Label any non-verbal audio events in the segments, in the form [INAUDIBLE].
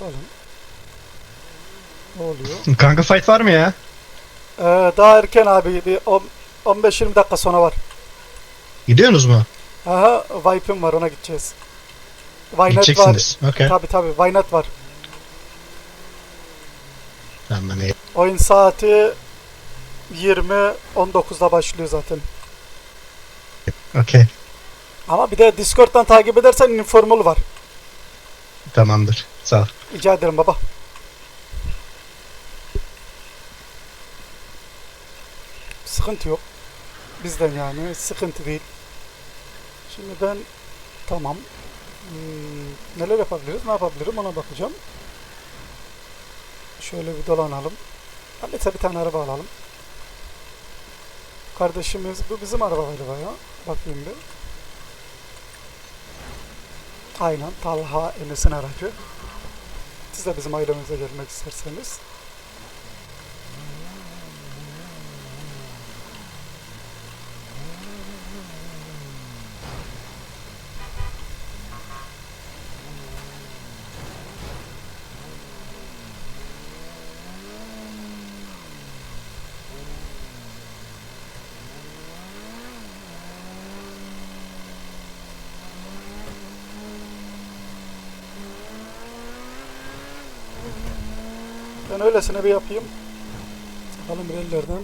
Bakalım. Ne oluyor? [LAUGHS] Kanka fight var mı ya? Ee, daha erken abi. Bir on- 15-20 dakika sonra var. Gidiyorsunuz mu? Aha, Vipe'im var ona gideceğiz. Vynet var. Gideceksiniz. Okey. Tabi tabi Vynet var. Tamam iyi. Oyun saati 20-19'da başlıyor zaten. Okey. Ama bir de Discord'dan takip edersen informal var. Tamamdır. Sağ ol. Rica ederim baba. Sıkıntı yok. Bizden yani sıkıntı değil. Şimdi ben tamam. Hmm, neler yapabiliriz? Ne yapabilirim? Ona bakacağım. Şöyle bir dolanalım. Hallet'e bir tane araba alalım. Kardeşimiz, bu bizim araba galiba ya. Bakayım bir. Aynen, Talha Enes'in aracı. Siz de bizim ailemize gelmek isterseniz. Ben öylesine bir yapayım. Bakalım ellerden.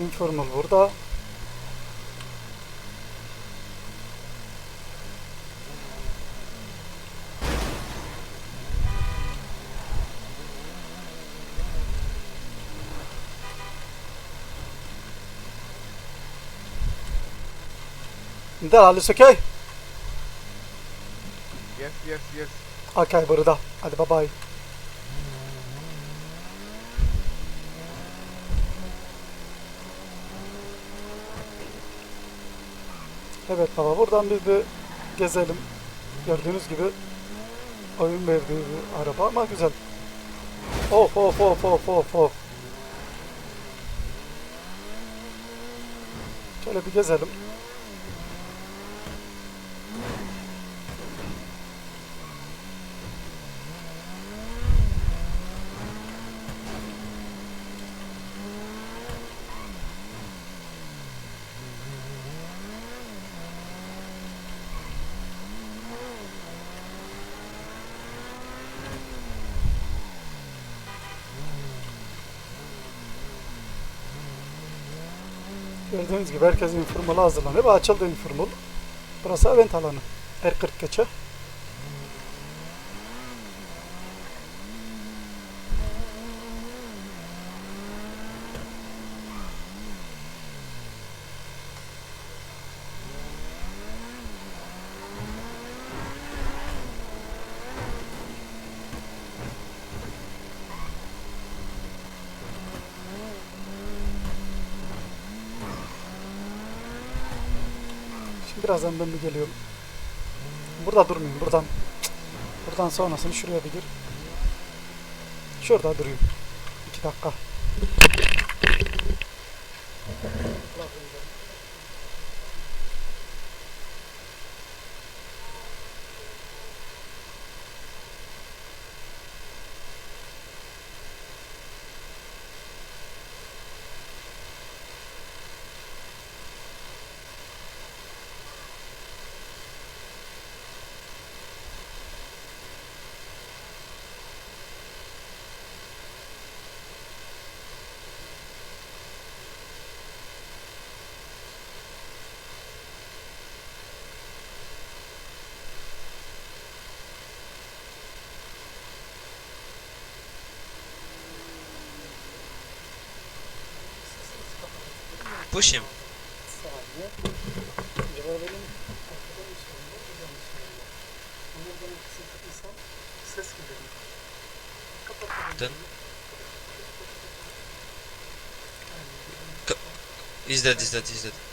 Informal burada. There, all is okay? Yes, yes, yes. Okay, burada. Hadi bye bye. Evet baba buradan bir gezelim. Gördüğünüz gibi oyun verdiği bir araba ama güzel. Of of of of of of. Şöyle bir gezelim. Gördüğünüz gibi herkes informal'a hazırlanıyor açıldı informal. Burası event alanı. R40 geçe. Birazdan ben bir geliyorum. Burada durmayayım. Buradan buradan sonrasını şuraya bir gir. Şurada durayım. İki dakika. pushing. Then is that is that is that